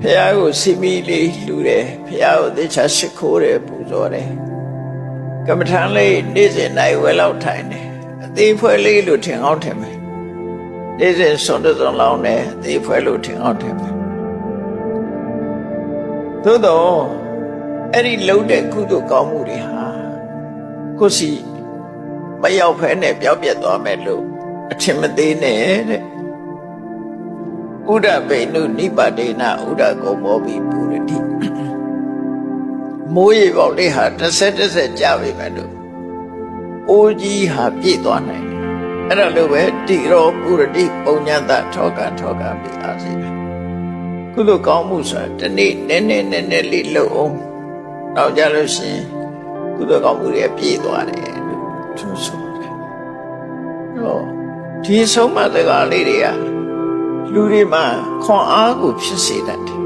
ဖះကိုစီမီလေးလှူတယ်ဖះကိုသေချာရှိခိုးတယ်ပူဇော်တယ်ကမ္မထံလေးနေ့စဉ်နိုင်ဝဲလောက်ထိုင်တယ်အသေးဖွဲလေးလို့ထင်အောင်ထင်မယ်နေ့စဉ်စွန်တစွန်လောင်းတယ်အသေးဖွဲလို့ထင်အောင်ထင်မယ်သို့တော့အဲ့ဒီလှုပ်တဲ့ကုသိုလ်ကောင်းမှုတွေဟာကိုယ်စီမရောက်ဖဲနဲ့ပြောင်းပြတ်သွားမယ်လို့အထင်မသေးနဲ့တဲ့ ဥဒဗေနုနိပါဒေနဥဒကုံမောဘိပုရတိမိုးရေပေါက်လေးဟာတစ်ဆက်တစ်ဆက်ကြပြီမဲ့လို့အိုးကြီးဟာပြည့်သွားနိုင်တယ်အဲ့ဒါလိုပဲတိရောပုရတိပုံညတထောကထောကပိအားစေပဲကုသိုလ်ကောင်းမှုဆိုတာဒီနေ့နည်းနည်းနည်းနည်းလေးလုပ်အောင်နောက်ကြလို့ရှိရင်ကုသိုလ်ကောင်းမှုတွေပြည့်သွားတယ်လို့သူဆိုတယ်ဟောဒီဆုံးမစကားလေးတွေက လူတွေမှာခွန်အားကိုဖြစ်စေတတ်တယ်